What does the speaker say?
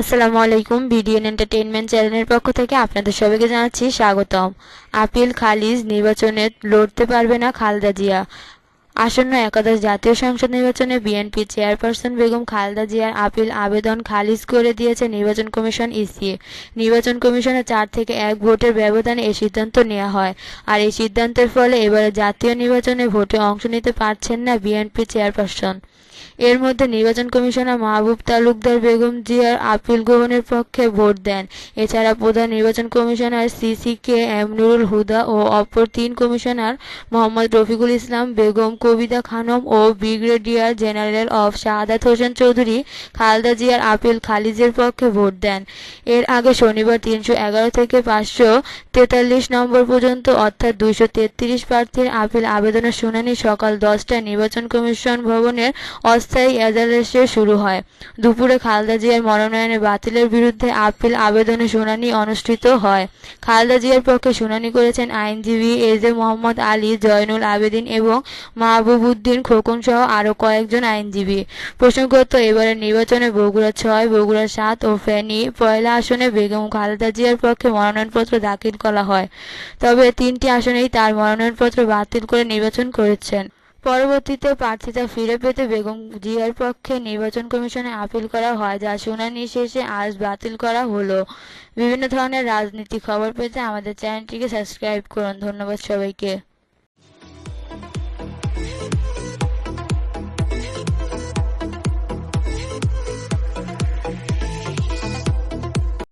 আসসালামু আলাইকুম BDN entertainment চ্যানেলের পক্ষ থেকে আপনাদের সবাইকে জানাচ্ছি স্বাগতম। আপিল খালিজ নির্বাচনে লড়তে পারবে না খালদা জিয়া। আসন্ন একাদশ জাতীয় সংসদ নির্বাচনে বিএনপি চেয়ারপারসন বেগম খালেদা জিয়ার আপিল আবেদন খারিজ করে দিয়েছে নির্বাচন কমিশন ইসি। নির্বাচন কমিশনের চার থেকে এক ভোটের ব্যবধানে এই সিদ্ধান্ত নেওয়া হয়। আর এই সিদ্ধান্তের ফলে এবারে জাতীয় নির্বাচনে ভোটে অংশ নিতে পারছেন না বিএনপি চেয়ারপারসন। এর মধ্যে নির্বাচন কমিশনার মাহবুব তালুকদার বেগম জিয়ার আপিল গ্রহণের পক্ষে ভোট দেন। এছাড়া প্রধান নির্বাচন commissioner CC K M Nurul Huda ও অপর তিন কমিশনার মোহাম্মদ রফিকুল ইসলাম বেগম কবিতা খানম ও ব্রিগেডিয়ার জেনারেল অফ শাহাদাত হোসেন চৌধুরী খালেদা জিয়ার আপিল খালিজের পক্ষে ভোট দেন। এর আগে শনিবার তিনশো এগারো থেকে পাঁচশো তেতাল্লিশ নম্বর পর্যন্ত, অর্থাৎ দুইশো তেত্রিশ প্রার্থীর আপিল আবেদনের শুনানি সকাল দশটায় নির্বাচন কমিশন ভবনের অস্থায়ী এজালাসে শুরু হয়। দুপুরে খালেদা জিয়ার মনোনয়নে বাতিলের বিরুদ্ধে আপিল আবেদনের শুনানি অনুষ্ঠিত হয়। খালেদা জিয়ার পক্ষে শুনানি করেছেন আইনজীবী এজে মোহাম্মদ আলী, জয়নুল আবেদিন এবং মাহবুবউদ্দিন খোকন সহ আরও কয়েকজন আইনজীবী। প্রসঙ্গত, এবারের নির্বাচনে বগুড়া ছয়, বগুড়া সাত ও ফেনী পয়লা আসনে বেগম খালেদা জিয়ার পক্ষে মনোনয়নপত্র দাখিল করা হয়। তবে তিনটি আসনেই তার মনোনয়নপত্র বাতিল করে নির্বাচন করেছেন। পরবর্তীতে প্রার্থিতা ফিরে পেতে বেগম জিয়ার পক্ষে নির্বাচন কমিশনে আপিল করা হয়, যা শুনানি শেষে আজ বাতিল করা হলো। বিভিন্ন ধরনের রাজনীতি খবর পেতে আমাদের চ্যানেলটিকে সাবস্ক্রাইব করুন। ধন্যবাদ সবাইকে।